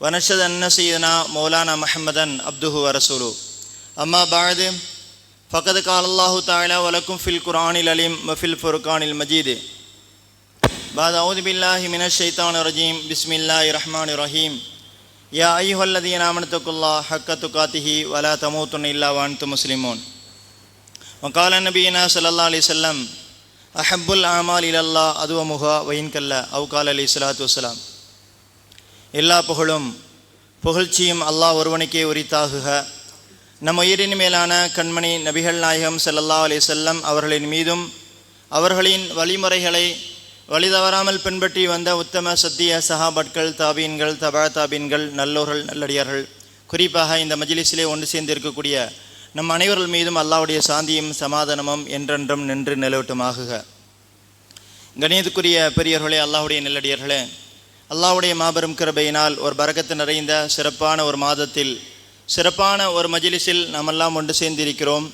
ونشهد أن سيدنا مولانا محمدا عبده ورسوله. أما بعد فقد قال الله تعالى ولكم في القرآن العليم وفي الفرقان المجيد. بعد أعوذ بالله من الشيطان الرجيم. بسم الله الرحمن الرحيم. يا أيها الذين آمنوا اتقوا الله حق تقاته ولا تموتن إلا وأنتم مسلمون. وقال نبينا صلى الله عليه وسلم أحب الأعمال إلى الله أدومها وإن كلا أو قال عليه الصلاة والسلام. எல்லா புகழும் புகழ்ச்சியும் அல்லாஹ் ஒருவனுக்கே உரித்தாகுக. நம் உயிரின் மேலான கண்மணி நபிகள் நாயகம் செல்லல்லா அலி செல்லம் அவர்களின் மீதும் அவர்களின் வழிமுறைகளை வழிதவறாமல் பின்பற்றி வந்த உத்தம சத்திய சஹாபட்கள் தாபீன்கள் தபா தாபீன்கள் நல்லோர்கள் நல்லடியார்கள் குறிப்பாக இந்த மஜிலிஸிலே ஒன்று சேர்ந்திருக்கக்கூடிய நம் அனைவர்கள் மீதும் அல்லாவுடைய சாந்தியும் சமாதானமும் என்றென்றும் நின்று நிலவட்டுமாகுக. கணியத்துக்குரிய பெரியவர்களே அல்லாஹ்வுடைய நல்லடியார்களே அல்லாவுடைய மாபெரும் கிருபையினால் ஒரு பரக்கத்து நிறைந்த சிறப்பான ஒரு மாதத்தில் சிறப்பான ஒரு மஜிலிஸில் நாமெல்லாம் ஒன்று சேர்ந்திருக்கிறோம்.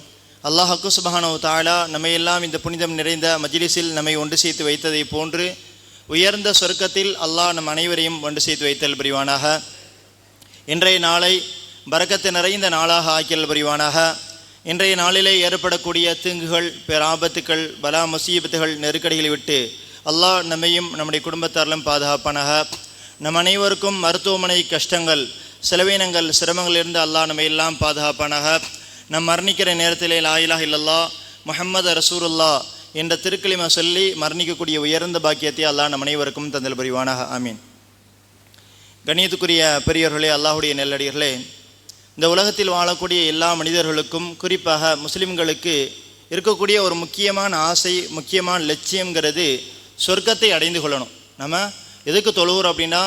அல்லாஹக்கு சுபஹானோ தாலா நம்மையெல்லாம் இந்த புனிதம் நிறைந்த மஜிலிஸில் நம்மை ஒன்று சேர்த்து வைத்ததை போன்று உயர்ந்த சொர்க்கத்தில் அல்லாஹ் நம் அனைவரையும் ஒன்று சேர்த்து வைத்தல் புரிவானாக. இன்றைய நாளை பரக்கத்து நிறைந்த நாளாக ஆக்கியல் புரிவானாக. இன்றைய நாளிலே ஏற்படக்கூடிய தீங்குகள் பேராபத்துக்கள் பலா முசீபத்துகள் நெருக்கடிகளை விட்டு அல்லாஹ் நம்மையும் நம்முடைய குடும்பத்தாரிலும் பாதுகாப்பானாக. நம் அனைவருக்கும் மருத்துவமனை கஷ்டங்கள் செலவீனங்கள் சிரமங்களிலிருந்து அல்லாஹ் நம்மை எல்லாம் பாதுகாப்பானாக. நம் மரணிக்கிற நேரத்திலே லாயிலா இல்லல்லா முஹம்மது ரசூருல்லா என்ற திருக்களிமை சொல்லி மரணிக்கக்கூடிய உயர்ந்த பாக்கியத்தை அல்லாஹ் நம் அனைவருக்கும் தந்தல் புரிவானாக. ஆமீன். கணியத்துக்குரிய பெரியவர்களே அல்லாஹுடைய நெல்லடிகளே இந்த உலகத்தில் வாழக்கூடிய எல்லா மனிதர்களுக்கும் குறிப்பாக முஸ்லிம்களுக்கு இருக்கக்கூடிய ஒரு முக்கியமான ஆசை முக்கியமான லட்சியங்கிறது சொர்க்கத்தை அடைந்து கொள்ளணும். நம்ம எதுக்கு தொழுகிறோம் அப்படின்னா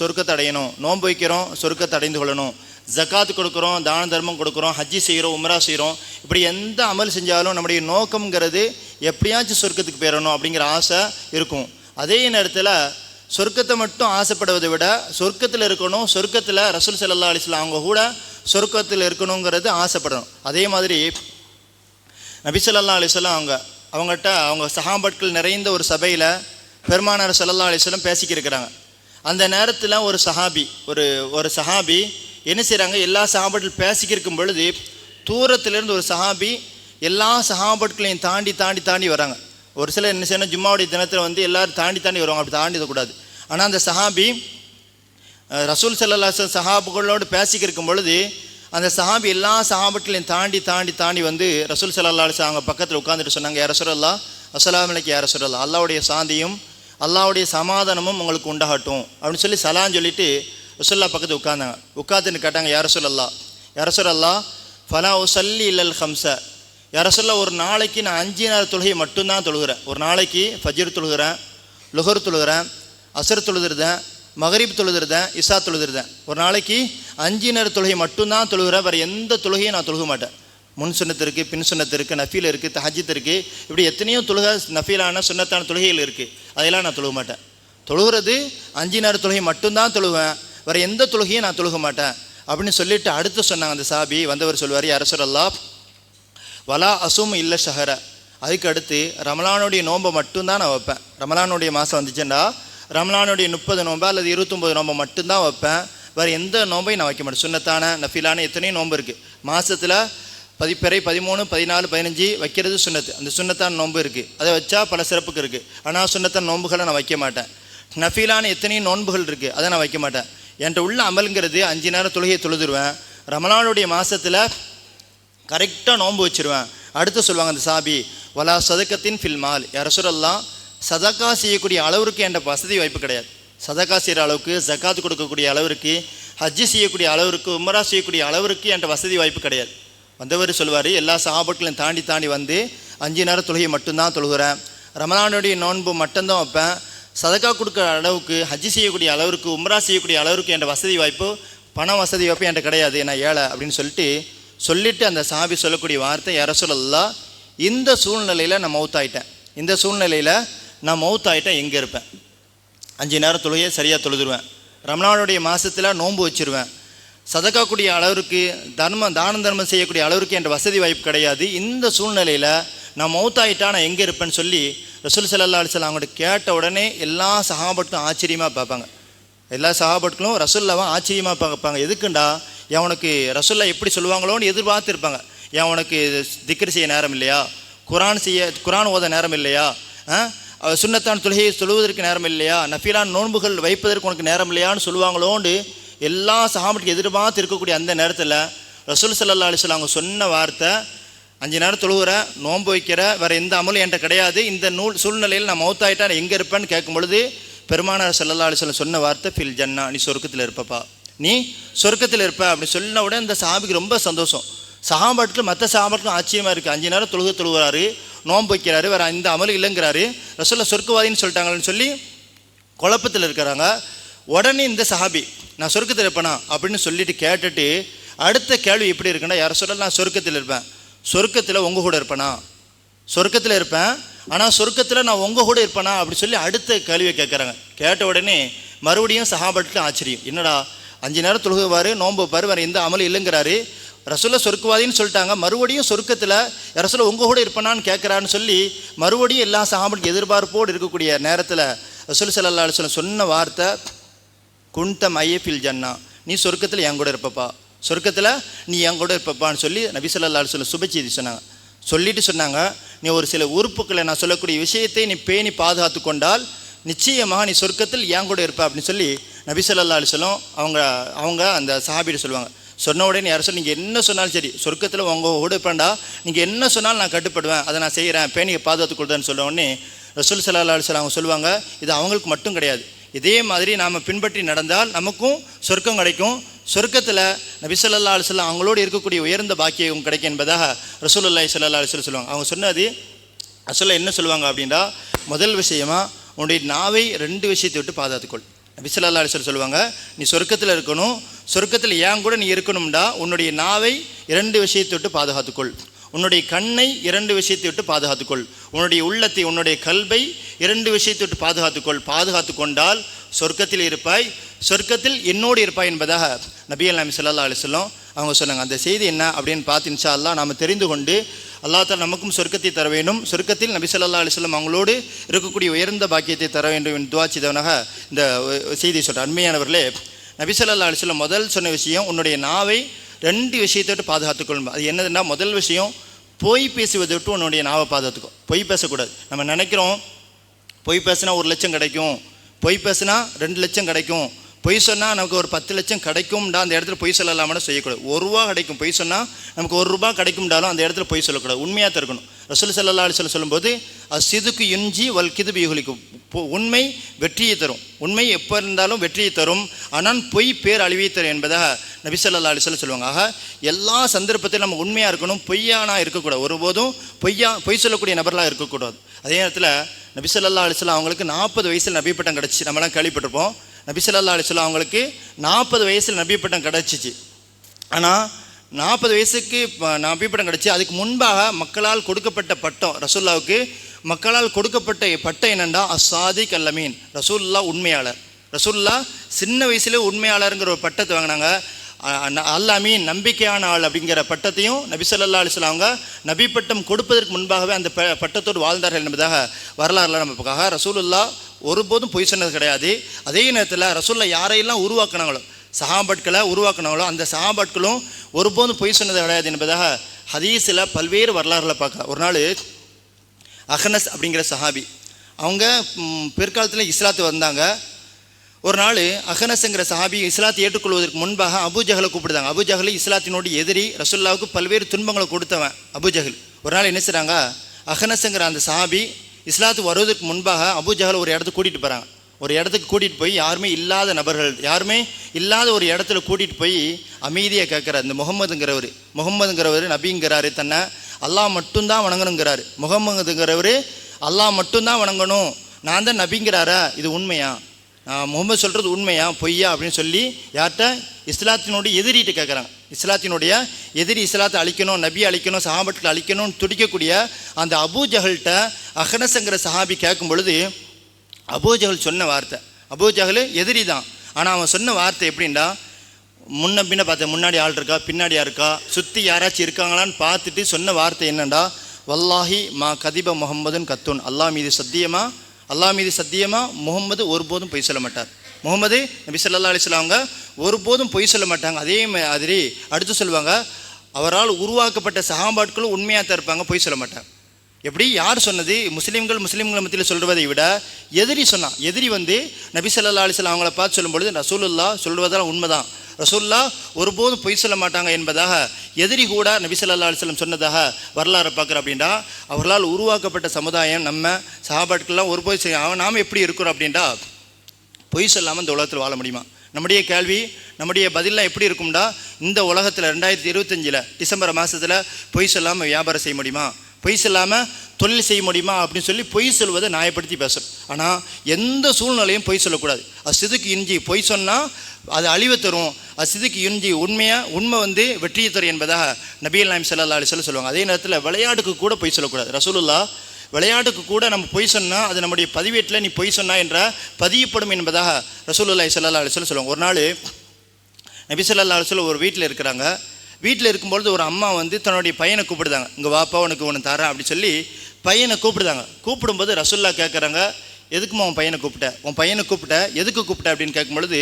சொர்க்கத்தை அடையணும். நோன்பு வைக்கிறோம் சொர்க்கத்தை அடைந்து கொள்ளணும். ஜக்காத் கொடுக்குறோம் தான தர்மம் கொடுக்குறோம் ஹஜ்ஜி செய்கிறோம் உம்ரா செய்கிறோம். இப்படி எந்த அமல் செஞ்சாலும் நம்முடைய நோக்கம்ங்கிறது எப்படியாச்சும் சொர்க்கத்துக்கு போயிடணும் அப்படிங்கிற ஆசை இருக்கும். அதே நேரத்தில் சொர்க்கத்தை மட்டும் ஆசைப்படுவதை விட சொர்க்கத்தில் இருக்கணும் சொர்க்கத்தில் ரசூல் ஸல்லல்லாஹு அலிஸ்லாம் அவங்க கூட சொர்க்கத்தில் இருக்கணுங்கிறது ஆசைப்படணும். அதே மாதிரி நபி ஸல்லல்லாஹு அலைஹி அவங்க அவங்ககிட்ட அவங்க சஹாபட்கள் நிறைந்த ஒரு சபையில் பெருமானார் சல்லா அலைஹி பேசிக்கிருக்கிறாங்க. அந்த நேரத்தில் ஒரு சஹாபி ஒரு ஒரு சஹாபி என்ன செய்கிறாங்க எல்லா சஹாபட்கள் பேசிக்கிருக்கும் பொழுது தூரத்திலிருந்து ஒரு சஹாபி எல்லா சஹாபட்களையும் தாண்டி தாண்டி தாண்டி வராங்க. ஒரு சிலர் என்ன செய்யணும் ஜும்மாவுடைய தினத்தில் வந்து எல்லாரும் தாண்டி தாண்டி வருவாங்க. அப்படி தாண்டிடக்கூடாது ஆனால் அந்த சஹாபி ரசூல் சல்லல்லா சஹாபுகளோடு பேசிக்கிருக்கும் பொழுது அந்த சஹாபி எல்லா சஹாபட்களையும் தாண்டி தாண்டி தாண்டி வந்து ரசூல் சல்லல்லா அலிஸ்லாம் அவங்க பக்கத்தில் உட்காந்துட்டு சொன்னாங்க யார சொல்லல்லா அஸ்ஸலாமு அலைக்கு யார சொல்லல்லா அல்லாவுடைய சாந்தியும் அல்லாவுடைய சமாதானமும் உங்களுக்கு உண்டாகட்டும். அப்படின்னு சொல்லி சலான்னு சொல்லிட்டு ரசூல்லா பக்கத்தில் உட்காந்தாங்க உட்காந்துன்னு கேட்டாங்க யார சொல்லல்லா யார சொல்லல்லா ஃபலா உசல்லி இல்லல் ஹம்ச யார ஒரு நாளைக்கு நான் அஞ்சு நேர தொழுகை மட்டும்தான் தொழுகிறேன். ஒரு நாளைக்கு ஃபஜிர் தொழுகிறேன் லுஹர் தொழுகிறேன் அசர் தொழுதுருதேன் மகரீப் தொழுதுருதேன் இசா தொழுதுருதேன் ஒரு நாளைக்கு அஞ்சு நேர தொழுகை மட்டும்தான் தொழுகிறேன் வேறு எந்த தொழுகையும் நான் தொழுக மாட்டேன். முன் சுண்ணத்து இருக்குது பின் சுண்ணத்து இருக்குது நஃபீல் இருக்குது தஹஜித் இருக்குது இப்படி எத்தனையோ தொழுகை நஃபீலான சுண்ணத்தான தொழுகைகள் இருக்குது அதெல்லாம் நான் தொழுக மாட்டேன். தொழுகிறது அஞ்சு நேர தொழுகை மட்டும்தான் தொழுவேன் வேறு எந்த தொழுகையும் நான் தொழுக மாட்டேன். அப்படின்னு சொல்லிட்டு அடுத்து சொன்னாங்க அந்த சாபி. வந்தவர் சொல்வார் அரசரல்லா வலா அசும் இல்லை ஷஹர. அதுக்கு அடுத்து ரமலானுடைய நோன்பை மட்டும்தான் நான் வைப்பேன். ரமலானுடைய மாதம் வந்துச்சுன்னா ரமலானுடைய முப்பது நோன்பு அல்லது இருபத்தொம்பது நோன்பை மட்டும்தான் வைப்பேன். வேறு எந்த நோம்பையும் நான் வைக்க மாட்டேன். சுண்ணத்தான நஃபிலான எத்தனையோ நோன்பு இருக்குது மாதத்தில் பதிப்பறை பதிமூணு பதினாலு பதினஞ்சு வைக்கிறது சுண்ணத்து. அந்த சுண்ணத்தான நோன்பு இருக்குது அதை வச்சா பல சிறப்புக்கு இருக்குது ஆனால் சுண்ணத்தான நோன்புகளை நான் வைக்க மாட்டேன். நஃபீலான எத்தனையோ நோன்புகள் இருக்குது அதை நான் வைக்க மாட்டேன். என்கிட்ட உள்ள அமலுங்கிறது அஞ்சு நேரம் தொழுகையை தொழுதுருவேன். ரமலானுடைய மாதத்தில் கரெக்டாக நோன்பு வச்சிருவேன். அடுத்து சொல்லுவாங்க அந்த சாபி வலா சதுக்கத்தின் ஃபில்மால் யார சொல்லலாம் சதக்கா செய்யக்கூடிய அளவுக்கு என்ற வசதி வாய்ப்பு கிடையாது. சதக்கா செய்கிற அளவுக்கு ஜக்காத் கொடுக்கக்கூடிய அளவிற்கு ஹஜ்ஜி செய்யக்கூடிய அளவிற்கு உமரா செய்யக்கூடிய அளவிற்கு என்ற வசதி வாய்ப்பு கிடையாது. வந்தவர் சொல்லுவார் எல்லா சகாபட்களையும் தாண்டி தாண்டி வந்து அஞ்சு நேரம் தொழுகை மட்டும்தான் தொழுகிறேன். ரமலானுடைய நோன்பு மட்டும்தான் வைப்பேன். சதக்கா கொடுக்குற அளவுக்கு ஹஜ்ஜி செய்யக்கூடிய அளவிற்கு உம்ரா செய்யக்கூடிய அளவிற்கு என்ற வசதி வாய்ப்பு பண வசதி வாய்ப்பு என்கிட்ட கிடையாது. நான் ஏழை அப்படின்னு சொல்லிட்டு சொல்லிட்டு அந்த சாபி சொல்லக்கூடிய வார்த்தை யார சொல்லலாம் இந்த சூழ்நிலையில் நான் மவுத்தாயிட்டேன். இந்த சூழ்நிலையில் நான் மவுத்தாயிட்டேன் எங்கே இருப்பேன்? அஞ்சு நேரம் தொழுகையை சரியாக தொழுதுருவேன். ரமணானுடைய மாதத்தில் நோன்பு வச்சிருவேன். சதக்காக்கூடிய அளவிற்கு தர்மம் தானம் தர்மம் செய்யக்கூடிய அளவிற்கு என்ற வசதி வாய்ப்பு கிடையாது. இந்த சூழ்நிலையில் நான் மௌத்தாயிட்டா நான் எங்கே இருப்பேன்னு சொல்லி ரசூல் சல்லா அலிஸ்லாம் அவங்கள்ட்ட கேட்ட உடனே எல்லா சகாபட்டும் ஆச்சரியமாக பார்ப்பாங்க. எல்லா சகாபட்களும் ரசுல்லாவை ஆச்சரியமாக பார்ப்பாங்க. எதுக்குண்டா? அவனுக்கு ரசுல்லா எப்படி சொல்லுவாங்களோன்னு எதிர்பார்த்து இருப்பாங்க. ஏன் உனக்கு செய்ய நேரம் இல்லையா? குரான் செய்ய குரான் ஓத நேரம் இல்லையா? சுண்ணத்தான் தொழுகையை சொல்லுவதற்கு நேரம் இல்லையா நஃபிலான் நோன்புகள் வைப்பதற்கு உனக்கு நேரம் இல்லையான்னு சொல்லுவாங்களோண்டு எல்லா சகாபட்டுக்கு எதிர்பார்த்து இருக்கக்கூடிய அந்த நேரத்தில் ரசூல் சல்லா அலிஸ்வல் அவங்க சொன்ன வார்த்தை அஞ்சு நேரம் தொழுகிற நோன்பு வைக்கிற வேறு எந்த அமலும் என்கிட்ட கிடையாது. இந்த நூல் சூழ்நிலையில் நான் மௌத்தாயிட்டா நான் எங்கே இருப்பேன்னு கேட்கும் பொழுது பெருமானார் சல்லா அலிஸ்லாம் சொன்ன வார்த்தை ஃபில் ஜன்னா நீ சொர்க்கத்தில் இருப்பப்பா. நீ சொர்க்கத்தில் இருப்ப. அப்படி சொன்ன உடனே இந்த சஹாபிக்கு ரொம்ப சந்தோஷம். சஹாபாட்கள் மற்ற சஹாபாட்களும் ஆச்சரியமாக இருக்குது அஞ்சு நேரம் தொழுக தொழுகிறாரு. நோன்பு வைக்கிறாரு வேறு இந்த அமல் இல்லைங்கிறாரு. ரசூல்லா சொர்க்கவாதின்னு சொல்லிட்டாங்கன்னு சொல்லி குழப்பத்தில் இருக்கிறாங்க. உடனே இந்த சஹாபி நான் சொர்க்கத்தில் இருப்பேனா? அப்படின்னு சொல்லிட்டு கேட்டுட்டு அடுத்த கேள்வி எப்படி இருக்குன்னா யார சொல்ல நான் சொர்க்கத்தில் இருப்பேன். சொர்க்கத்தில் உங்கள் கூட இருப்பேனா? சொர்க்கத்தில் இருப்பேன். ஆனால் சொர்க்கத்தில் நான் உங்கள் கூட இருப்பேனா? அப்படி சொல்லி அடுத்த கேள்வியை கேட்குறாங்க கேட்ட உடனே மறுபடியும் சஹாபட்டு ஆச்சரியம். என்னடா அஞ்சு நேரம் தொழுகுவார் நோன்பு வைப்பார் வேறு எந்த அமலும் இல்லைங்கிறாரு. ரசூலை சொர்க்கவாதின்னு சொல்லிட்டாங்க. மறுபடியும் சொர்க்கத்தில் ரசூலை உங்கள் கூட இருப்பேனான்னு கேட்குறான்னு சொல்லி மறுபடியும் எல்லா சஹாபட்டுக்கு எதிர்பார்ப்போடு இருக்கக்கூடிய நேரத்தில் ரசூல் சல்லா அலுவலம் சொன்ன வார்த்தை குண்ட மையஃபில் ஜன்னா நீ சொர்க்கத்தில் என் கூட இருப்பப்பா. சொர்க்கத்தில் நீ என் கூட இருப்பப்பான்னு சொல்லி நபி சொல்லா அலுவலம் வஸல்லம் சுபச்செய்தி சொன்னாங்க. சொல்லிட்டு சொன்னாங்க நீ ஒரு சில உறுப்புக்களை நான் சொல்லக்கூடிய விஷயத்தை நீ பேணி பாதுகாத்து கொண்டால் நிச்சயமாக நீ சொர்க்கத்தில் என் கூட இருப்ப அப்படின்னு சொல்லி நபி ஸல்லல்லாஹு அலைஹி அவங்க அவங்க அந்த சஹாபிட்டு சொல்லுவாங்க. சொன்ன உடனே யார் நீங்கள் என்ன சொன்னாலும் சரி சொர்க்கத்தில் உங்கள் கூட நீங்கள் என்ன சொன்னாலும் நான் கட்டுப்படுவேன் அதை நான் செய்கிறேன் பேணியை பாதுகாத்து கொடுத்தேன்னு சொன்ன உடனே ரசூல் சல்லா அலுவலாம் அவங்க சொல்லுவாங்க இது அவங்களுக்கு மட்டும் கிடையாது. இதே மாதிரி நாம் பின்பற்றி நடந்தால் நமக்கும் சொர்க்கம் கிடைக்கும். சொர்க்கத்தில் நபிசல்லா ஸல்லல்லாஹு அவங்களோடு இருக்கக்கூடிய உயர்ந்த பாக்கியம் கிடைக்கும் என்பதாக ரசூல் அல்லாஹ் அலைஹி வஸல்லம் சொல்லுவாங்க. அவங்க சொன்னது அசலில் என்ன சொல்லுவாங்க அப்படின்னா முதல் விஷயமா உன்னுடைய நாவை ரெண்டு விஷயத்தை விட்டு பாதுகாத்துக்கொள் நபிசல்லா ஸல்லல்லாஹு சொல்லுவாங்க நீ சொர்க்கத்தில் இருக்கணும் சொர்க்கத்தில் ஏன் கூட நீ இருக்கணும்டா? உன்னுடைய நாவை இரண்டு விஷயத்தை விட்டு பாதுகாத்துக்கொள். உன்னுடைய கண்ணை இரண்டு விஷயத்தை விட்டு பாதுகாத்துக்கொள். உன்னுடைய உள்ளத்தை உன்னுடைய கல்வை இரண்டு விஷயத்தை விட்டு பாதுகாத்துக்கொள். பாதுகாத்து கொண்டால் சொர்க்கத்தில் இருப்பாய். சொர்க்கத்தில் என்னோடு இருப்பாய் என்பதாக நபி அல்லாமி ஸல்லல்லாஹு அலைஹி அவங்க சொன்னாங்க. அந்த செய்தி என்ன அப்படின்னு பார்த்து இன்ஷா அல்லாஹ் நாம் தெரிந்து கொண்டு அல்லாஹ் தாலா நமக்கும் சொர்க்கத்தை தர வேண்டும். சொர்க்கத்தில் நபி சொல்லா அலிஸ்லாம் அவங்களோடு இருக்கக்கூடிய உயர்ந்த பாக்கியத்தை தர வேண்டும் என்று துவாச்சிதவனாக இந்த செய்தி சொல்கிறேன் அண்மையானவர்களே நபிசல்லா ஸல்லல்லாஹு முதல் சொன்ன விஷயம் உன்னுடைய நாவை ரெண்டு விஷயத்தை விட்டு பாதுகாத்துக்கொள்ளும் அது என்னதுன்னா முதல் விஷயம் பொய் பேசுவதை விட்டு உன்னுடைய நாவை பாதுகாத்துக்கும் பொய் பேசக்கூடாது. நம்ம நினைக்கிறோம் பொய் பேசினா ஒரு லட்சம் கிடைக்கும். பொய் பேசுனா ரெண்டு லட்சம் கிடைக்கும். பொய் சொன்னால் நமக்கு ஒரு பத்து லட்சம் கிடைக்கும்டா அந்த இடத்துல பொய் சொல்லலாமான்னு செய்யக்கூடாது. ஒரு ரூபா கிடைக்கும். பொய் சொன்னால் நமக்கு ஒரு ரூபா கிடைக்கும்டாலும் அந்த இடத்துல பொய் சொல்லக்கூடாது. உண்மையாக தருக்கணும் ரசூல் சல்லா அலிஸ்வல் சொல்லும்போது அது சிதுக்கு இஞ்சி வல் கிதுபி யுகலிக்கும் உண்மை வெற்றியை தரும். உண்மை எப்போ இருந்தாலும் வெற்றியை தரும். ஆனால் பொய் பேர் அழிவியை தரும் என்பதாக நபி சொல்லா அலிஸ்வல் சொல்லுவாங்க. ஆக எல்லா சந்தர்ப்பத்திலும் நம்ம உண்மையாக இருக்கணும் பொய்யானா இருக்கக்கூடாது. ஒருபோதும் பொய்யா பொய் சொல்லக்கூடிய நபர்களாக இருக்கக்கூடாது. அதே நேரத்தில் நபி சொல்லா அலைஹி அவங்களுக்கு நாற்பது வயசில் நபி பட்டம் கிடச்சி நம்மளாம் கேள்விப்பட்டிருப்போம். நபி சொல்லா அலைஹி அவங்களுக்கு நாற்பது வயசில் நபி பட்டம் கிடச்சிச்சு. ஆனால் நாற்பது வயசுக்கு ப- நபி கிடச்சி அதுக்கு முன்பாக மக்களால் கொடுக்கப்பட்ட பட்டம் ரசூல்லாவுக்கு மக்களால் கொடுக்கப்பட்ட பட்டம் என்னென்னா அசாதிக் அல்லமீன் ரசூல்லா உண்மையாளர். ரசூல்லா சின்ன வயசுல உண்மையாளருங்கிற ஒரு பட்டத்தை வாங்கினாங்க. அல்லாமீன் நம்பிக்கையான ஆள் அப்படிங்கிற பட்டத்தையும் நபி ஸல்லல்லாஹு அவங்க நபி பட்டம் கொடுப்பதற்கு முன்பாகவே அந்த ப- பட்டத்தோடு வாழ்ந்தார்கள் என்பதாக வரலாறுல நமக்காக பார்க்க. ரசூலுல்லா ஒருபோதும் பொய் சொன்னது கிடையாது. அதே நேரத்தில் ரசூல்லா யாரையெல்லாம் உருவாக்குனாங்களோ சஹாபட்களை உருவாக்கினாங்களோ அந்த சஹாபட்களும் ஒருபோதும் பொய் சொன்னது கிடையாது என்பதாக ஹதீஸில் பல்வேறு வரலாறுகளை பார்க்கலாம். ஒரு நாள் அஹனஸ் அப்படிங்கிற சஹாபி அவங்க பிற்காலத்தில் இஸ்லாத்து வந்தாங்க. ஒரு நாள் அஹனஸ்ங்கிற சஹாபி இஸ்லாத்தை ஏற்றுக்கொள்வதற்கு முன்பாக அபுஜகலை கூப்பிடுதாங்க. அபுஜகல் இஸ்லாத்தினோடு எதிரி ரசுல்லாவுக்கு பல்வேறு துன்பங்களை கொடுத்தவன் அபுஜகல் ஒரு நாள் என்ன செய்கிறாங்க அஹனஸ்ங்கிற அந்த சஹாபி இஸ்லாத்து வருவதற்கு முன்பாக அபுஜகல் ஒரு இடத்துக்கு கூட்டிகிட்டு போகிறாங்க ஒரு இடத்துக்கு கூட்டிகிட்டு போய் யாருமே இல்லாத நபர்கள் யாருமே இல்லாத ஒரு இடத்துல கூட்டிகிட்டு போய் அமைதியை கேட்குறார். இந்த முகம்மதுங்கிறவர் முகம்மதுங்கிறவர் நபிங்கிறாரு தன்னை. அல்லாஹ் மட்டும்தான் வணங்கணுங்கிறாரு. முகம்மதுங்கிறவர் அல்லாஹ் மட்டும்தான் வணங்கணும். நான் தான் நபிங்கிறாரா? இது உண்மையா? நான் முகமது சொல்கிறது உண்மையா? பொய்யா? அப்படின்னு சொல்லி யார்கிட்ட? இஸ்லாத்தினுடைய எதிரிட்டு கேட்குறாங்க. இஸ்லாத்தினுடைய எதிரி இஸ்லாத்தை அழிக்கணும் நபி அழிக்கணும் சஹாபத்தில் அழிக்கணும்னு துடிக்கக்கூடிய அந்த அபூ ஜஹல்கிட்ட சஹாபி கேட்கும் பொழுது அபூஜஹல் சொன்ன வார்த்தை. அபூஜஹல் எதிரி தான். ஆனால் அவன் சொன்ன வார்த்தை எப்படின்னா முன்ன பின்ன பார்த்த முன்னாடி ஆள் இருக்கா? பின்னாடி யார் இருக்கா? சுற்றி யாராச்சும் இருக்காங்களான்னு பார்த்துட்டு சொன்ன வார்த்தை என்னண்டா? வல்லாஹி மா கதிப முகம்மதுன்னு கத்துன். அல்லாஹ் மீது சத்தியமா? அல்லா மீது சத்தியமா? முகம்மது ஒருபோதும் பொய் சொல்ல மாட்டார். முகமது நபி ஸல்லல்லாஹு அலைஹி அவங்க ஒருபோதும் பொய் சொல்ல மாட்டாங்க. அதே மாதிரி அடுத்து சொல்லுவாங்க அவரால் உருவாக்கப்பட்ட சகாபாட்களும் உண்மையாக தான் இருப்பாங்க பொய் சொல்ல மாட்டாங்க. எப்படி யார் சொன்னது? முஸ்லீம்கள் முஸ்லீம்கள் மத்தியில் சொல்வதை விட எதிரி சொன்னான். எதிரி வந்து நபி ஸல்லல்லாஹு அலைஹி அவங்கள பார்த்து சொல்லும்பொழுது ரசூலுல்லா சொல்வதெல்லாம் உண்மைதான். ரசூல்லா ஒருபோதும் பொய் சொல்ல மாட்டாங்க என்பதாக எதிரி கூட நபி ஸல்லல்லாஹு சொன்னதாக வரலாறு பார்க்குற அப்படின்னா அவர்களால் உருவாக்கப்பட்ட சமுதாயம் நம்ம சகாபாட்கள்லாம் ஒருபோது செய்ய அவன் நாம் எப்படி இருக்கிறோம் அப்படின்டா பொய் சொல்லாமல் இந்த உலகத்தில் வாழ முடியுமா? நம்முடைய கேள்வி நம்முடைய பதிலாம் எப்படி இருக்கும்டா? இந்த உலகத்தில் ரெண்டாயிரத்தி இருபத்தஞ்சில் டிசம்பர் மாதத்தில் பொய் சொல்லாமல் வியாபாரம் செய்ய முடியுமா? பொய் சொல்லாமல் தொழில் செய்ய முடியுமா அப்படின்னு சொல்லி பொய் சொல்வதை நியாயப்படுத்தி பேசுகிறோம் ஆனால் எந்த சூழ்நிலையும் பொய் சொல்லக்கூடாது. அது சிதுக்கு இஞ்சி. பொய் சொன்னால் அது அழிவை தரும். அது சிதுக்கு இஞ்சி உண்மையாக உண்மை வந்து வெற்றியை தரும் என்பதாக நபியல் நாயம் சல்லா அலி சொல்லுவாங்க. அதே நேரத்தில் விளையாட்டுக்கு கூட பொய் சொல்லக்கூடாது. ரசூலுல்லா விளையாட்டுக்கு கூட நம்ம பொய் சொன்னால் அது நம்முடைய பதிவேட்டில் நீ பொய் சொன்னா என்றால் பதியப்படும் என்பதாக ரசூலுல்லாஹி சல்லா அலி சொல்ல சொல்லுவாங்க. ஒரு நாள் நபி சொல்லா அலைஹி ஒரு வீட்டில் இருக்கிறாங்க. வீட்டில் இருக்கும்பொழுது ஒரு அம்மா வந்து தன்னுடைய பையனை கூப்பிடுதாங்க. இங்கே வாப்பா உனக்கு ஒன்று தரேன் அப்படின்னு சொல்லி பையனை கூப்பிடுதாங்க. கூப்பிடும்போது ரசுல்லா கேட்குறாங்க எதுக்குமா உன் பையனை கூப்பிட்ட? உன் பையனை கூப்பிட்ட? எதுக்கு கூப்பிட்ட? அப்படின்னு கேட்கும்பொழுது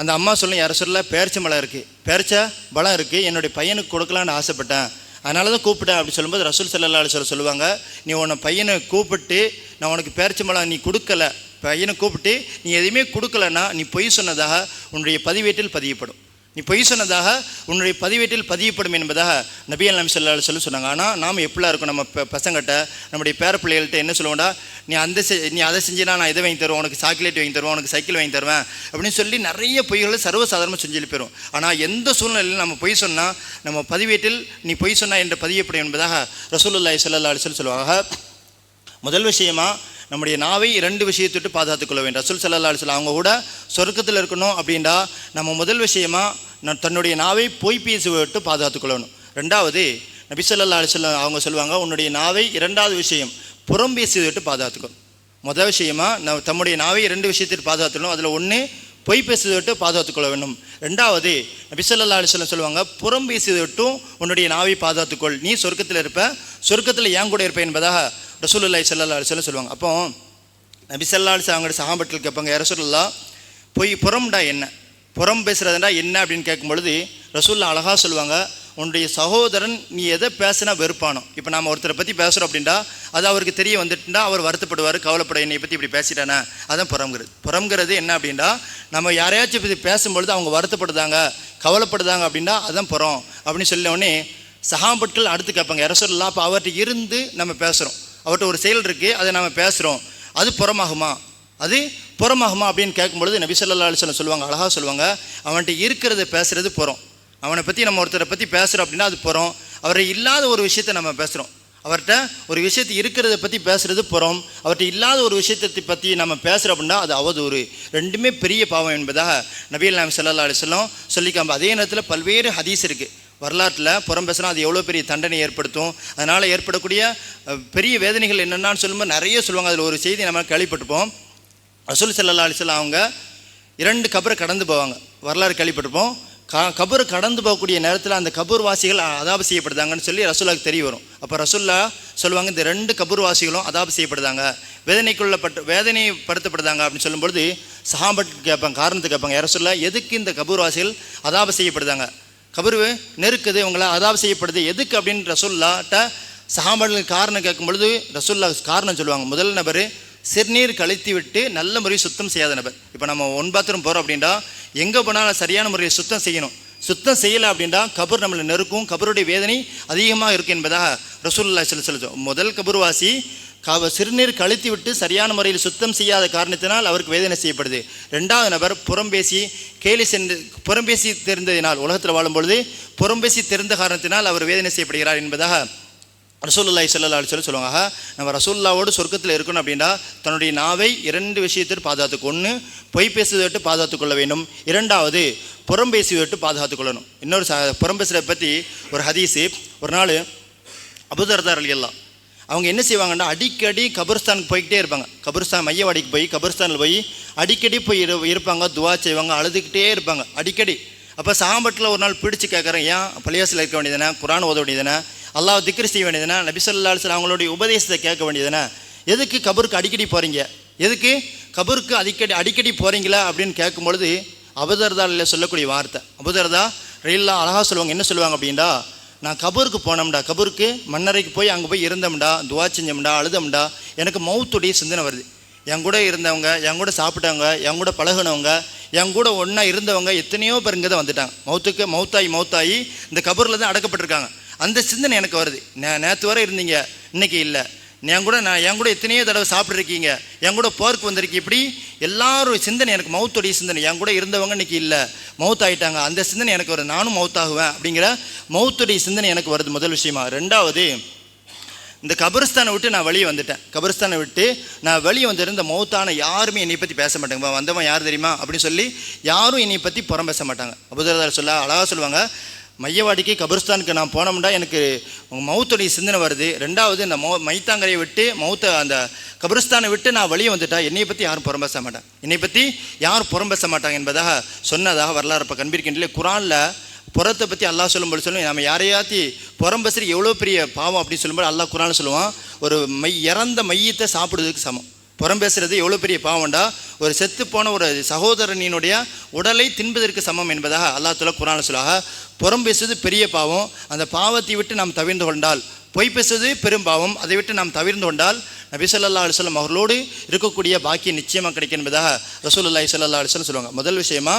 அந்த அம்மா சொல்லும் யார சொல்ல பேரிச்ச மலம் இருக்குது பேரிச்ச பலம் இருக்குது என்னுடைய பையனுக்கு கொடுக்கலான்னு ஆசைப்பட்டேன். அதனால தான் கூப்பிட்டேன் அப்படி சொல்லும்போது ரசூல் சல்லா சொல்ல சொல்லுவாங்க நீ உன்னை பையனை கூப்பிட்டு நான் உனக்கு பேரிச்சம்பழம் நீ கொடுக்கல. பையனை கூப்பிட்டு நீ எதையுமே கொடுக்கலன்னா நீ பொய் சொன்னதாக உன்னுடைய பதிவேட்டில் பதியப்படும். நீ பொய் சொன்னதாக உன்னுடைய பதிவேட்டில் பதியப்படும் என்பதாக நபியல் நம்பி சொல்லா சொல்லி சொன்னாங்க. ஆனால் நாம் எப்படிலாம் இருக்கும்? நம்ம பசங்கிட்ட நம்முடைய பேர பிள்ளைகள்கிட்ட என்ன சொல்லுவோம்டா? நீ அந்த செ- நீ அதை செஞ்சினா நான் இதை வாங்கி தருவேன் உனக்கு சாக்லேட் வாங்கி தருவேன் உனக்கு சைக்கிள் வாங்கி தருவேன் அப்படின்னு சொல்லி நிறைய பொய்களை சர்வசாதாரணமாக செஞ்சு போயிடும் ஆனால் எந்த சூழ்நிலையில் நம்ம பொய் சொன்னால் நம்ம பதிவேட்டில் நீ பொய் சொன்னா என்று பதியப்படும் என்பதாக ரசூலுல்லாய் ஸல்லல்லாஹு அலைஹி சொல்லுவாங்க. முதல் விஷயமா நம்முடைய நாவை இரண்டு விஷயத்துட்டு பாதுகாத்துக் கொள்ள வேண்டும். ரசூல் சல்லா அலிஸ்லாம் அவங்க கூட சொர்க்கத்தில் இருக்கணும் அப்படின்னா நம்ம முதல் விஷயமா நான் தன்னுடைய நாவை பொய் பேசி விட்டு ரெண்டாவது நபிசல்லா அலிசல்ல அவங்க சொல்லுவாங்க உன்னுடைய நாவை இரண்டாவது விஷயம் புறம் பேசி விட்டு பாதுகாத்துக்கணும் முதல் விஷயமா நான் தம்முடைய நாவை இரண்டு விஷயத்தில் பாதுகாத்துக்கணும் அதில் ஒன்று பொய் பேசுவதை விட்டு வேண்டும். ரெண்டாவது நபிசல்லா ஸல்லல்லாஹு சொல்லுவாங்க புறம் பேசுவதை விட்டும் உன்னுடைய நாவை பாதுகாத்துக்கொள். நீ சொர்க்கத்தில் இருப்ப சொர்க்கத்தில் ஏன் கூட இருப்ப என்பதாக ரசூலுல்லாஹி ஸல்லல்லாஹு அலைஹி சொல்லுவாங்க. அப்போ நபிசல்லா ஸல்லல்லாஹு அவங்களோட சஹாபத்தில் கேட்பாங்க ரசூல்லா பொய் புறம்டா என்ன? புறம் பேசுகிறதுனா என்ன அப்படின்னு கேட்கும் பொழுது ரசூல்லா அழகாக சொல்லுவாங்க உன்னுடைய சகோதரன் நீ எதை பேசினா வெறுப்பானோ? இப்போ நாம் ஒருத்தரை பற்றி பேசுகிறோம் அப்படின்டா அது அவருக்கு தெரிய வந்துட்டுனா அவர் வருத்தப்படுவார் கவலைப்பட என்னை பற்றி இப்படி பேசிட்டானே அதான் புறம்ங்கிறது. புறம்ங்கிறது என்ன அப்படின்னா நம்ம யாரையாச்சும் பற்றி பேசும்பொழுது அவங்க வருத்தப்படுதாங்க கவலைப்படுதாங்க அப்படின்னா அதான் புறம். அப்படின்னு சொல்லினோடனே சகாம்பட்கள் அடுத்து கேட்பாங்க யார சொல்லலாம் அப்போ அவர்கிட்ட இருந்து நம்ம பேசுகிறோம் அவர்கிட்ட ஒரு செயல் இருக்குது அதை நம்ம பேசுகிறோம் அது புறமாகுமா? அது புறமாகுமா அப்படின்னு கேட்கும்பொழுது நபி ஸல்லல்லாஹு அலைஹி சொல்லுவாங்க அழகாக சொல்லுவாங்க அவன்கிட்ட இருக்கிறத பேசுகிறது புறம். அவனை பற்றி நம்ம ஒருத்தரை பற்றி பேசுகிறோம் அப்படின்னா அது புறம். அவரை இல்லாத ஒரு விஷயத்தை நம்ம பேசுகிறோம் அவர்கிட்ட ஒரு விஷயத்தை இருக்கிறத பற்றி பேசுகிறது புறம். அவர்கிட்ட இல்லாத ஒரு விஷயத்தை பற்றி நம்ம பேசுகிறோம் அப்படின்னா அது அவதூறு. ரெண்டுமே பெரிய பாவம் என்பதாக நபிகள் நாம் சல்லா அலைஹி சொல்லிக்காம அதே நேரத்தில் பல்வேறு ஹதீஸ் இருக்குது வரலாற்றில் புறம் பேசினா அது எவ்வளோ பெரிய தண்டனை ஏற்படுத்தும். அதனால் ஏற்படக்கூடிய பெரிய வேதனைகள் என்னென்னான்னு சொல்லும்போது நிறைய சொல்லுவாங்க. அதில் ஒரு செய்தி நம்ம கேள்விப்பட்டுப்போம் ரசூல் சல்லா அலைஹி அவங்க இரண்டு கபரை கடந்து போவாங்க. வரலாறு கேள்விப்பட்டிருப்போம். க கபர் கடந்து போகக்கூடிய நேரத்தில் அந்த கபூர் வாசிகள் அதாபு செய்யப்படுதாங்கன்னு சொல்லி ரசூலாக்கு தெரிய வரும். அப்போ ரசூல்லா சொல்லுவாங்க இந்த ரெண்டு கபூர் வாசிகளும் அதாபு செய்யப்படுதாங்க. வேதனைக்குள்ளப்பட்டு வேதனைப்படுத்தப்படுதாங்க. அப்படின்னு சொல்லும்பொழுது சஹாபட் கேட்பாங்க காரணத்தை கேட்பாங்க ரசூல்லா எதுக்கு இந்த கபூர் வாசிகள் அதாபு செய்யப்படுதாங்க? கபரு நெருக்குது இவங்கள அதாபு செய்யப்படுது எதுக்கு? அப்படின்னு ரசூல்லாட்ட சஹாபட்களுக்கு காரணம் கேட்கும் பொழுது ரசூல்லா காரணம் சொல்லுவாங்க. முதல் நபர் சிறுநீர் கழித்து விட்டு நல்ல முறையில் சுத்தம் செய்யாத நபர். இப்போ நம்ம ஒன் பாத்ரூம் போகிறோம் அப்படின்னா எங்கே போனாலும் சரியான முறையில் சுத்தம் செய்யணும். சுத்தம் செய்யலை அப்படின்னா கபர் நம்மளை நெருக்கும் கபருடைய வேதனை அதிகமாக இருக்கும் என்பதாக ரசூல்லா சொல்ல சொல்ல முதல் கபர்வாசி கவ சிறுநீர் கழித்து விட்டு சரியான முறையில் சுத்தம் செய்யாத காரணத்தினால் அவருக்கு வேதனை செய்யப்படுது. ரெண்டாவது நபர் புறம்பேசி கேலி சென்று புறம்பேசி தெரிந்ததினால் உலகத்தில் வாழும்பொழுது புறம்பேசி தெரிந்த காரணத்தினால் அவர் வேதனை செய்யப்படுகிறார் என்பதாக ரசூல்லாய் ஸல்லல்லாஹு சொல்லி சொல்லுவாங்க நம்ம ரசூல்லாவோடு சொர்க்கத்தில் இருக்கணும் அப்படின்னா தன்னுடைய நாவை இரண்டு விஷயத்திற்கு பாதுகாத்துக்கு ஒன்று பொய் பேசுவதை விட்டு பாதுகாத்துக் கொள்ள வேண்டும். இரண்டாவது புறம் பேசுவதை விட்டு பாதுகாத்துக் கொள்ளணும். இன்னொரு ச புறம் பேசுகிறத பற்றி ஒரு ஹதீஸு. ஒரு நாள் அபுதர்தார் அலியல்லாம் அவங்க என்ன செய்வாங்கன்னா அடிக்கடி கபர்ஸ்தானுக்கு போய்கிட்டே இருப்பாங்க. கபர்ஸ்தான் மையவாடிக்கு போய் கபர்ஸ்தானில் போய் அடிக்கடி போய் இரு இருப்பாங்க துவா செய்வாங்க அழுதுகிட்டே இருப்பாங்க அடிக்கடி. அப்போ சாம்பட்டில் ஒரு நாள் பிடிச்சு கேட்குறேன் ஏன்? பள்ளியாசில் இருக்க வேண்டியதுனா குரான் ஓத வேண்டியதுனா அல்லாஹ் திக்ரு செய்ய வேண்டியதுனா நபிசல்லா அலிஸ்லாம் அவங்களுடைய உபதேசத்தை கேட்க வேண்டியதுனா எதுக்கு கபருக்கு அடிக்கடி போகிறீங்க எதுக்கு கபருக்கு அடிக்கடி அடிக்கடி போகிறீங்களா அப்படின்னு கேட்கும்பொழுது அபுதர்தாவில் சொல்லக்கூடிய வார்த்தை. அபுதர்தா ரயில்லாம் அழகாக சொல்லுவாங்க என்ன சொல்லுவாங்க அப்படின்டா நான் கபருக்கு போனோம்டா கபருக்கு மன்னரைக்கு போய் அங்கே போய் இருந்தோம்டா துவா செஞ்சோம்டா அழுதோம்டா எனக்கு மௌத்துடைய சிந்தனை வருது. என் கூட இருந்தவங்க என் கூட சாப்பிட்டவங்க என் கூட பழகுனவங்க என் கூட ஒன்றா இருந்தவங்க எத்தனையோ பேர் இங்கே தான் வந்துட்டாங்க. மௌத்துக்கு மௌத்தாயி மௌத்தாயி இந்த கபரில் தான் அடக்கப்பட்டிருக்காங்க. அந்த சிந்தனை எனக்கு வருது. நான் நேற்று வரை இருந்தீங்க இன்னைக்கு இல்லை. என் கூட நான் என் கூட எத்தனையோ தடவை சாப்பிட்ருக்கீங்க என் கூட போர்க்கு வந்திருக்கீங்க இப்படி எல்லாரும் சிந்தனை எனக்கு மௌத்துடைய சிந்தனை. என் கூட இருந்தவங்க இன்னைக்கு இல்லை. மவுத் ஆகிட்டாங்க அந்த சிந்தனை எனக்கு வருது. நானும் மவுத்தாகுவேன் அப்படிங்கிற மௌத்துடைய சிந்தனை எனக்கு வருது முதல் விஷயமா. ரெண்டாவது இந்த கபரிஸ்தானை விட்டு நான் வெளியே வந்துட்டேன். கபரிஸ்தானை விட்டு நான் வெளியே வந்திருந்த மௌத்தான யாருமே என்னை பற்றி பேச மாட்டாங்க. வந்தவன் யார் தெரியுமா? அப்படின்னு சொல்லி யாரும் என்னை பற்றி புறம் பேச மாட்டாங்க. அபுதரதார் சொல்ல அழகாக சொல்லுவாங்க மையவாடிக்கு கபிர்ஸ்தானுக்கு நான் போனோம்னா எனக்கு மௌத்துடைய சிந்தனை வருது. ரெண்டாவது இந்த மௌ மைத்தாங்கரையை விட்டு மௌத்த அந்த கபரிஸ்தானை விட்டு நான் வெளியே வந்துட்டா என்னை பற்றி யாரும் புறம் பேச மாட்டாங்க. என்னை பற்றி யாரும் புறம் பேச மாட்டாங்க என்பதாக சொன்னதாக வரலாறு இப்போ கண்பிருக்கின்றே குரானில் புறத்தை பற்றி அல்லாஹ் சொல்லும்போது சொல்லுவோம் நம்ம யாரையாத்தி புறம் பேசுகிற எவ்வளோ பெரிய பாவம் அப்படின்னு சொல்லும்போது அல்லாஹ் குரான் சொல்லுவான் ஒரு மை இறந்த மையத்தை சாப்பிடுறதுக்கு சமம். புறம் பேசுறது எவ்வளோ பெரிய பாவம்டா? ஒரு செத்து போன ஒரு சகோதரனினுடைய உடலை தின்பதற்கு சமம் என்பதாக அல்லாஹ் துல சொல்லாக புறம் பேசுவது பெரிய பாவம் அந்த பாவத்தை விட்டு நாம் தவிர்ந்து கொண்டால் பொய் பேசுவது பெரும் பாவம் அதை விட்டு நாம் தவிர்ந்து கொண்டால் நபி சொல்லா அலுவலம் அவர்களோடு இருக்கக்கூடிய பாக்கியம் நிச்சயமாக கிடைக்கும் என்பதாக ரசூலுல்லாஹி சொல்லா அலுவலம் சொல்லுவாங்க. முதல் விஷயமா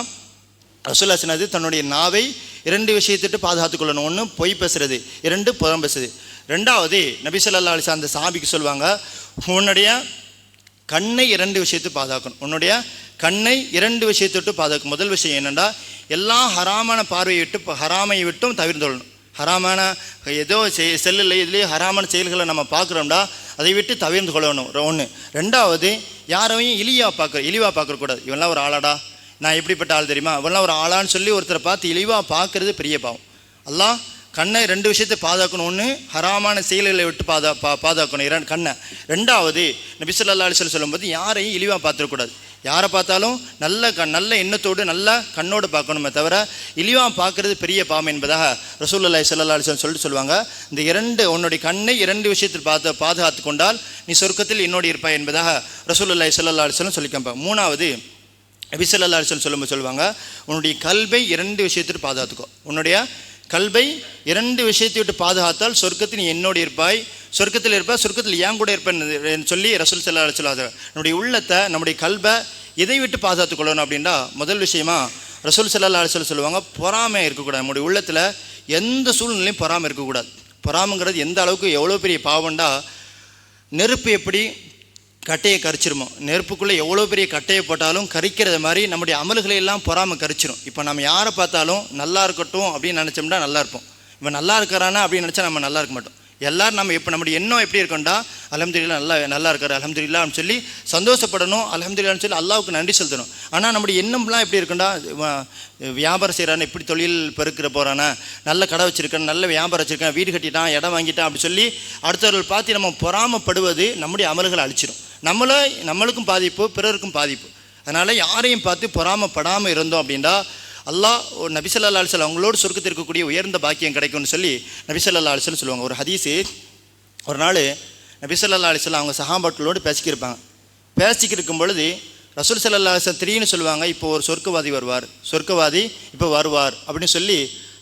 ரசூல்லா சொன்னது தன்னுடைய நாவை இரண்டு விஷயத்திட்டு பாதுகாத்துக் கொள்ளணும். ஒன்று பொய் பேசுறது. இரண்டு புறம் பேசுறது ரெண்டாவது நபி சொல்லா அலைஹி அந்த சாபிக்கு சொல்லுவாங்க உன்னுடைய கண்ணை இரண்டு விஷயத்தை பாதுகாக்கணும். உன்னுடைய கண்ணை இரண்டு விஷயத்தை பாதுகாக்கும். முதல் விஷயம் என்னென்னா எல்லா ஹராமான பார்வையை விட்டு ப- விட்டும் தவிர்ந்து கொள்ளணும். ஹராமான ஏதோ செய் செல்லில் இதுலேயே ஹராமான செயல்களை நம்ம பார்க்குறோம்டா அதை விட்டு தவிர்ந்து கொள்ளணும். ஒன்று ரெண்டாவது யாரையும் இழியாக பார்க்குற இழிவாக பார்க்கக்கூடாது இவன்லாம் ஒரு ஆளாடா. நான் எப்படிப்பட்ட ஆள் தெரியுமா? இவெல்லாம் ஒரு ஆளான்னு சொல்லி ஒருத்தரை பார்த்து இழிவாக பார்க்குறது பெரிய பாவம். அல்லாஹ் கண்ணை ரெண்டு விஷயத்தை பாதுகாக்கணும். ஒன்று ஹராமான செயல்களை விட்டு பாதா பா பாதுகாக்கணும். இரண்டு கண்ணை. ரெண்டாவது நபிசல்லா ஸல்லல்லாஹு சொல்லும்போது யாரையும் இழிவாக பார்த்துடக்கூடாது. யாரை பார்த்தாலும் நல்ல க நல்ல எண்ணத்தோடு நல்ல கண்ணோடு பார்க்கணுமே தவிர இழிவாக பார்க்கறது பெரிய பாவம் என்பதாக ரசூல்லா சல்லா அலைஹி சொல்லிட்டு சொல்லுவாங்க. இந்த இரண்டு உன்னுடைய கண்ணை இரண்டு விஷயத்தில் பார்த்து பாதுகாத்து கொண்டால் நீ சொர்க்கத்தில் என்னோடு இருப்பாய் என்பதாக ரசூல்லா சல்லா அலைஹி வஸல்லம் மூணாவது நபிசல்லா ஸல்லல்லாஹு சொல்லும்போது சொல்லுவாங்க உன்னுடைய கல்வை இரண்டு விஷயத்தில் பாதுகாத்துக்கோ. உன்னுடைய கல்வை இரண்டு விஷயத்தை விட்டு பாதுகாத்தால் சொர்க்கத்தில் நீ என்னோடு இருப்பாய். சொர்க்கத்தில் இருப்பாய் சொர்க்கத்தில் ஏன் கூட இருப்பேன் சொல்லி ரசூல் செல்லா சொல்லாத. நம்முடைய உள்ளத்தை நம்முடைய கல்வை எதை விட்டு பாதுகாத்துக் கொள்ளணும் அப்படின்னா முதல் விஷயமா ரசூல் செல்லா அலிசல் சொல்லுவாங்க பொறாமை இருக்கக்கூடாது. நம்முடைய உள்ளத்தில் எந்த சூழ்நிலையும் பொறாமை இருக்கக்கூடாது. பொறாமைங்கிறது எந்த அளவுக்கு எவ்வளோ பெரிய பாவம்டா நெருப்பு எப்படி கட்டையை கரிச்சிருமோ? நெருப்புக்குள்ளே எவ்வளோ பெரிய கட்டையை போட்டாலும் கரிக்கிறது மாதிரி நம்முடைய அமல்களை எல்லாம் பொறாமல் கரிச்சிரும். இப்போ நம்ம யாரை பார்த்தாலும் நல்லா இருக்கட்டும் அப்படின்னு நினச்சோம்னா நல்லா இருப்போம். இவன் நல்லா இருக்கிறானா அப்படின்னு நினச்சா நம்ம நல்லா இருக்க மாட்டோம். எல்லாரும் நம்ம இப்போ நம்முடைய எண்ணம் எப்படி இருக்கோண்டா அலமதுல்லா நல்லா நல்லா இருக்காரு அலமதுல்லான்னு அப்படின்னு சொல்லி சந்தோஷப்படணும் அலமதுல்லான்னு சொல்லி அல்லாவுக்கு நன்றி செலுத்தணும் ஆனால் நம்முடைய எண்ணம்லாம் எப்படி இருக்குண்டா வியாபாரம் செய்கிறானே இப்படி தொழில் பெருக்கிற போகிறானா நல்ல கடை வச்சுருக்கேன் நல்ல வியாபாரம் வச்சுருக்கேன் வீடு கட்டிட்டான் இடம் வாங்கிட்டான் அப்படி சொல்லி அடுத்தவர்கள் பார்த்து நம்ம பொறாமப்படுவது நம்முடைய அமல்களை அழிச்சிடும் நம்மளை நம்மளுக்கும் பாதிப்பு பிறருக்கும் பாதிப்பு. அதனால் யாரையும் பார்த்து பொறாமப்படாமல் இருந்தோம் அப்படின்னா அல்லாஹ் ஒரு நபிசல்லா அலிசல் அவங்களோடு சொர்க்கத்தில் இருக்கக்கூடிய உயர்ந்த பாக்கியம் கிடைக்கும்னு சொல்லி நபிசல்லா அலிசல் சொல்லுவாங்க. ஒரு ஹதீஸு ஒரு நாள் நபிசல்லா அலிசல் அவங்க சஹாபாக்களோடு பேசிக்கிருப்பாங்க. பேசிக்கிட்டு இருக்கும் பொழுது ரசூல் சல்லா அலிசல் திடீர்னு சொல்லுவாங்க இப்போ ஒரு சொர்க்கவாதி வருவார் சொர்க்கவாதி இப்போ வருவார் அப்படின்னு சொல்லி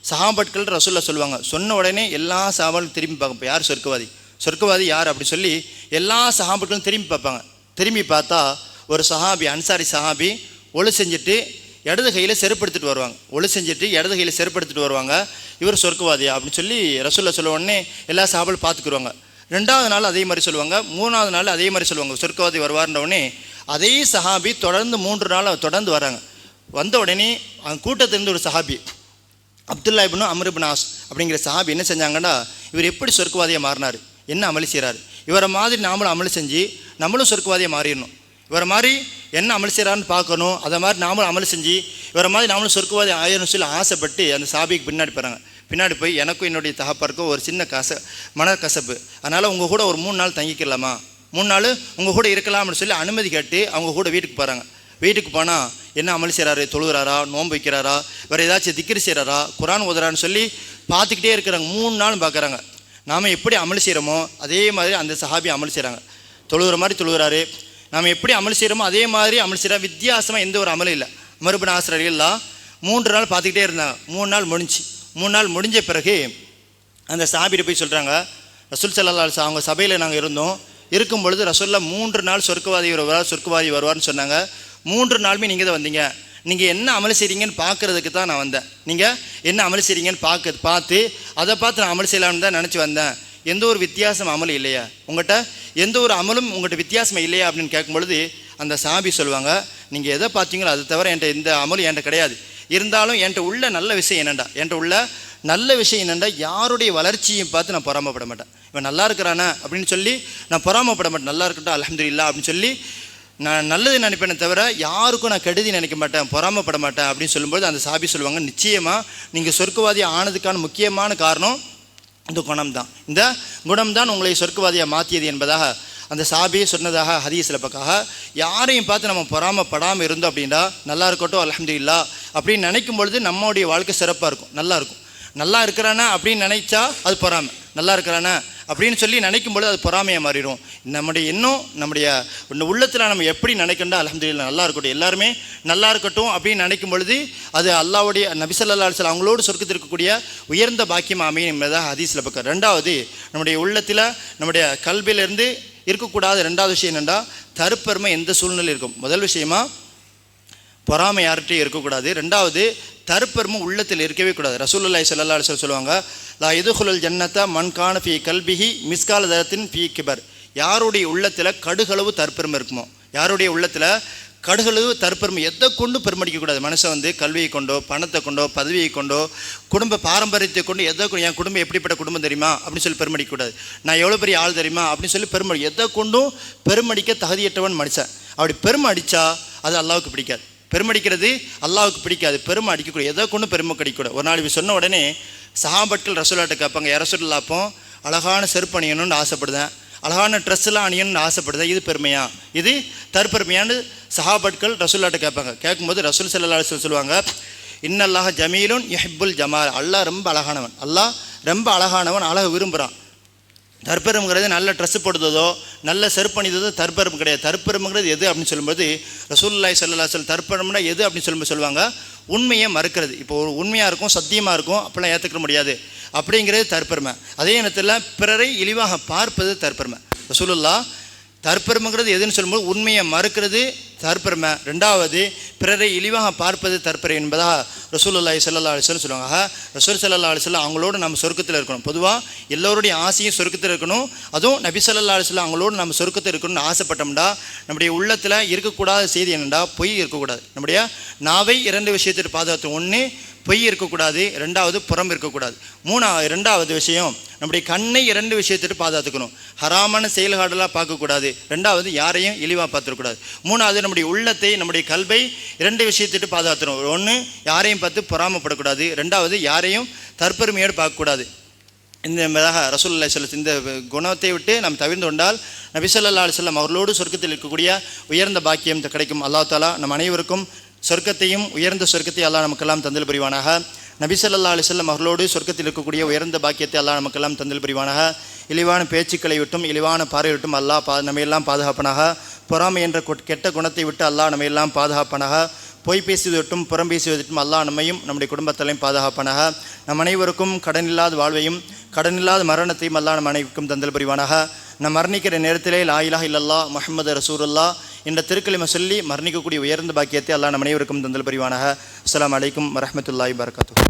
சஹாபாட்கள் ரசூல்லா சொல்லுவாங்க. சொன்ன உடனே எல்லா சஹாபாலும் திரும்பி பார்ப்போம் யார் சொர்க்கவாதி? சொர்க்கவாதி யார் அப்படி சொல்லி எல்லா சஹாபுக்களும் திரும்பி பார்ப்பாங்க. திரும்பி பார்த்தா ஒரு சஹாபி அன்சாரி சஹாபி ஒழு செஞ்சுட்டு இடது கையில் செருப்படுத்திட்டு வருவாங்க. ஒழு செஞ்சுட்டு இடது கையில் செருப்படுத்திட்டு வருவாங்க. இவர் சொர்க்கவாதியா அப்படின்னு சொல்லி ரசூலில் சொல்ல உடனே எல்லா சஹாபாலும் பார்த்துக்குருவாங்க. ரெண்டாவது நாள் அதே மாதிரி சொல்லுவாங்க. மூணாவது நாள் அதே மாதிரி சொல்லுவாங்க. சொர்க்கவாதி வருவார்ன்றவுடனே அதே சஹாபி தொடர்ந்து மூன்று நாள் தொடர்ந்து வராங்க. வந்த உடனே அந்த கூட்டத்திலிருந்து ஒரு சஹாபி Abdullah ibn Amr ibn As அப்படிங்கிற சஹாபி என்ன செஞ்சாங்கன்னா இவர் எப்படி சொர்க்கவாதியாக மாறினார்? என்ன அமல் செய்கிறாரு இவரை மாதிரி நாமளும் அமல் செஞ்சு நம்மளும் சொர்க்கவாதியாக மாறிடணும். இவரை மாதிரி என்ன அமல் செய்கிறான்னு பார்க்கணும். அதை மாதிரி நாமளும் அமல் செஞ்சு இவரை மாதிரி நாமளும் சொர்க்கவாதி ஆயிரம் சொல்லி ஆசைப்பட்டு அந்த சாபிக்கு பின்னாடி போகிறாங்க பின்னாடி போய் எனக்கும் என்னுடைய தகப்பருக்கும் ஒரு சின்ன கச மனக்கசப்பு. அதனால் உங்கள் கூட ஒரு மூணு நாள் தங்கிக்கலாமா? மூணு நாள் உங்கள் கூட இருக்கலாம்னு சொல்லி அனுமதி கேட்டு அவங்க கூட வீட்டுக்கு போகிறாங்க வீட்டுக்கு போனால் என்ன அமல் செய்கிறாரு தொழுகிறாரா? நோன்பு வைக்கிறாரா? வேறு ஏதாச்சும் திக்கிரி செய்கிறாரா குரான் ஓதுறான்னு சொல்லி பார்த்துக்கிட்டே இருக்கிறாங்க. மூணு நாள் பார்க்குறாங்க. நாம் எப்படி அமல் செய்கிறோமோ அதே மாதிரி அந்த சஹாபி அமல் செய்கிறாங்க தொழுகிற மாதிரி தொழுகிறாரு நாம் எப்படி அமல் செய்கிறோமோ அதே மாதிரி அமல் செய்கிறார் வித்தியாசமாக எந்த ஒரு அமலும் இல்லை. மறுபடியும் ஆசிரியர்கள்லாம் மூன்று நாள் பார்த்துக்கிட்டே இருந்தாங்க. மூணு நாள் முடிஞ்சு. மூணு நாள் முடிஞ்ச பிறகு அந்த சாபிட்டு போய் சொல்கிறாங்க ரசூல் சல்லா அவங்க சபையில் நாங்கள் இருந்தோம். இருக்கும் பொழுது ரசூலில் மூன்று நாள் சொர்க்கவாதி வருவார் சொர்க்கவாதி வருவார்னு சொன்னாங்க. மூன்று நாளுமே நீங்கள் தான் வந்தீங்க. நீங்கள் என்ன அமல் செய்கிறீங்கன்னு பார்க்குறதுக்கு தான் நான் வந்தேன். நீங்கள் என்ன அமல் செய்கிறீங்கன்னு பார்க்க பார்த்து அதை பார்த்து நான் அமல் செய்யலாம்னு தான் நினச்சி வந்தேன். எந்த ஒரு வித்தியாசம் அமல் இல்லையா. உங்கள்கிட்ட எந்த ஒரு அமலும் உங்கள்கிட்ட வித்தியாசம் இல்லையா அப்படின்னு கேட்கும்பொழுது அந்த சாபி சொல்லுவாங்க நீங்கள் எதை பார்த்தீங்களோ அது தவிர என்கிட்ட இந்த அமலும் என்கிட்ட கிடையாது. இருந்தாலும் என்கிட்ட உள்ள நல்ல விஷயம் என்னண்டா? என்கிட்ட உள்ள நல்ல விஷயம் என்னென்னா யாருடைய வளர்ச்சியும் பார்த்து நான் பொறாமப்பட மாட்டேன். இவன் நல்லா இருக்கிறானா? அப்படின்னு சொல்லி நான் பொறாமப்பட மாட்டேன். நல்லா இருக்கட்டும் அலமதுல்லா அப்படின்னு சொல்லி நான் நல்லது நினைப்பேனே தவிர யாருக்கும் நான் கெடுதி நினைக்க மாட்டேன் பொறாமப்பட மாட்டேன் அப்படின்னு சொல்லும்போது அந்த சாபி சொல்லுவாங்க நிச்சயமாக நீங்கள் சொர்க்கவாதி ஆனதுக்கான முக்கியமான காரணம் இந்த குணம் தான் இந்த குணம் தான் உங்களை சொர்க்கவாதியாக மாற்றியது என்பதாக அந்த சாபியை சொன்னதாக ஹதீஸில் பக்காக யாரையும் பார்த்து நம்ம பொறாமப்படாமல் இருந்தோம் அப்படின்னா நல்லா இருக்கட்டும் அலமதுல்லா அப்படின்னு நினைக்கும் பொழுது நம்மளுடைய வாழ்க்கை சிறப்பாக இருக்கும் நல்லா இருக்கும். நல்லா இருக்கிறானா அப்படின்னு நினைச்சா அது பொறாமை. நல்லா இருக்கிறானா அப்படின்னு சொல்லி நினைக்கும் பொழுது அது பொறாமையாக மாறிடும். நம்முடைய எண்ணம் நம்முடைய உள்ளத்தில் நம்ம எப்படி நினைக்கண்டா அலமதுல்லா நல்லா இருக்கட்டும். எல்லாருமே நல்லா இருக்கட்டும் அப்படின்னு நினைக்கும் பொழுது அது அல்லாவுடைய நபிசல்லா அலிஸ்லாம் அவங்களோடு சொர்க்கத்தில் இருக்கக்கூடிய உயர்ந்த பாக்கியம் அமையும் என்பதாக ஹதீஸில் பக்கம் ரெண்டாவது நம்முடைய உள்ளத்தில் நம்முடைய கல்வியிலிருந்து இருக்கக்கூடாத ரெண்டாவது விஷயம் என்னென்னா தருப்பெருமை எந்த சூழ்நிலை இருக்கும்? முதல் விஷயமா பொறாமை யார்கிட்டையும் இருக்கக்கூடாது. ரெண்டாவது தற்பெருமும் உள்ளத்தில் இருக்கவே கூடாது. ரசூலுல்லாய் சல்லா அலிஸ்வல் சொல்லுவாங்க லா இதுகுலல் ஜன்னத்தா மண்கான ஃபி கல்பிஹி மிஸ்கால தரத்தின் ஃபி கிபர். யாருடைய உள்ளத்தில் கடுகளவு தற்பெருமை இருக்குமோ? யாருடைய உள்ளத்தில் கடுகளவு தற்பெருமை எதை கொண்டு பெருமடிக்கக்கூடாது மனுஷன் வந்து கல்வியை கொண்டோ பணத்தை கொண்டோ பதவியை கொண்டோ குடும்ப பாரம்பரியத்தை கொண்டு எதை கொண்டு என் குடும்பம் எப்படிப்பட்ட குடும்பம் தெரியுமா? அப்படின்னு சொல்லி பெருமடிக்கக்கூடாது நான் எவ்வளோ பெரிய ஆள் தெரியுமா? அப்படின்னு சொல்லி பெருமடி எதை கொண்டும் பெருமடிக்க தகுதியற்றவன் மனுஷன். அப்படி பெருமை அடித்தா அது அல்லாவுக்கு பிடிக்காது. பெருமடிக்கிறது அல்லாவுக்கு பிடிக்காது. பெருமை அடிக்கக்கூடாது. ஏதோ கொண்டு பெருமை கிடைக்கூடாது ஒரு நாள் இப்படி சொன்ன உடனே சஹாபட்கள் ரசூலாட்ட கேட்பாங்க இரசுல்லாப்போ அழகான செருப்பு அணியணும்னு ஆசைப்படுதேன். அழகான ட்ரெஸ்ஸெல்லாம் அணியணும்னு ஆசைப்படுதேன். இது பெருமையா? இது தற்பெருமையான்னு சஹாபட்கள் ரசூல்லாட்ட கேட்பாங்க. கேட்கும்போது ரசூல் சல்லா சொல்லுவாங்க இன்னல்லாஹ் ஜமீலுன் யஹிப்புல் ஜமால். அல்லாஹ் ரொம்ப அழகானவன். அல்லாஹ் ரொம்ப அழகானவன். அழகு விரும்புகிறான் தற்பெரும்ங்கிறது நல்ல ட்ரெஸ் போடுறதோ நல்ல செருப்பணிதோ தற்பெரும் கிடையாது. தற்பெரும்ங்கிறது எது அப்படின்னு சொல்லும்போது ரசூல்லாய் சல்லா சொல் தற்பெரும்னா எது அப்படின்னு சொல்லும்போது சொல்லுவாங்க உண்மையை மறுக்கிறது. இப்போ ஒரு உண்மையாக இருக்கும் சத்தியமாக இருக்கும் அப்படிலாம் ஏற்றுக்க முடியாது. அப்படிங்கிறது தற்பெருமை. அதே நேரத்தில் பிறரை இழிவாக பார்ப்பது தற்பெருமை. ரசூலுல்லா தற்பெருமைங்கிறது எதுன்னு சொல்லும்போது உண்மையை மறுக்கிறது தற்பெருமை. ரெண்டாவது பிறரை இழிவாக பார்ப்பது தற்பெருமை என்பதாக ரசூலுல்லாய் சல்லா அலிஸ்லம் சொல்லுவாங்க ரசூல் சல்லா அலிஸ்லாம் அவங்களோட நம்ம சொருக்கத்தில் இருக்கணும். பொதுவாக எல்லோருடைய ஆசையும் சொருக்கத்தில் இருக்கணும். அதுவும் நபி சல்லா அலிஸ்லாம் அவங்களோட நம்ம சொருக்கத்தில் இருக்கணும்னு ஆசைப்பட்டோம்டா நம்முடைய உள்ளத்தில் இருக்கக்கூடாத செய்தி என்னென்னா பொய் இருக்கக்கூடாது. நம்முடைய நாவை இரண்டு விஷயத்திற்கு பாதுகாத்து ஒன்று பொய் இருக்கக்கூடாது ரெண்டாவது புறம் இருக்கக்கூடாது. மூணாவது ரெண்டாவது விஷயம் நம்முடைய கண்ணை இரண்டு விஷயத்திட்டு பாதுகாத்துக்கணும். ஹராமான செயல்காடலாக பார்க்கக்கூடாது. ரெண்டாவது யாரையும் இழிவாக பார்த்துருக்கூடாது மூணாவது நம்முடைய உள்ளத்தை நம்முடைய கல்வை இரண்டு விஷயத்திட்டு பாதுகாத்துக்கணும். ஒன்று யாரையும் பார்த்து பொறாமப்படக்கூடாது. ரெண்டாவது யாரையும் தற்பெருமையோடு பார்க்கக்கூடாது. இந்த என்பதாக ரசூல்லா சொல்ல இந்த குணத்தை விட்டு நாம் தவிர்ந்து கொண்டால் நபிசல்லா அலுவலம் அவர்களோடு சொர்க்கத்தில் இருக்கக்கூடிய உயர்ந்த பாக்கியம் கிடைக்கும். அல்லா தாலா நம் அனைவருக்கும் சொர்க்கத்தையும் உயர்ந்த சொர்க்கத்தை அல்லாஹ் நமக்கெல்லாம் தந்தல் புரிவானாக. நபிசல்லா அலிசல்லம் அவர்களோடு சொர்க்கத்தில் இருக்கக்கூடிய உயர்ந்த பாக்கியத்தை அல்லாஹ் நமக்கெல்லாம் தந்தல் புரிவானாக. இழிவான பேச்சுக்களை விட்டும் இழிவான பார்வை விட்டும் அல்லாஹ் பா நம்மையெல்லாம் பாதுகாப்பனாக. பொறாமை என்ற கெட்ட குணத்தை விட்டு அல்லாஹ் நம்மையெல்லாம் பாதுகாப்பனாக. பொய் பேசுவது விட்டும் புறம் பேசுவது விட்டும் அல்லாஹ் நம்மையும் நம்முடைய குடும்பத்திலையும் பாதுகாப்பனாக. நம் அனைவருக்கும் கடனில்லாத வாழ்வையும் கடனில்லாத மரணத்தையும் அல்லாஹ் நம் அனைவருக்கும் தந்தல் புரிவானாக. நம் மரணிக்கிற நேரத்திலே லாயிலாக இல்லல்லா முஹம்மது ரசூருல்லா என்ற திருக்கலிமை சொல்லி மரணிக்கக்கூடிய உயர்ந்த பாக்கியத்தை அல்லாஹ் நம் அனைவருக்கும் தந்தல் புரிவானாக. அஸ்லாம் அலைக்கும் வரமத்துல்லாய் வரகாத்து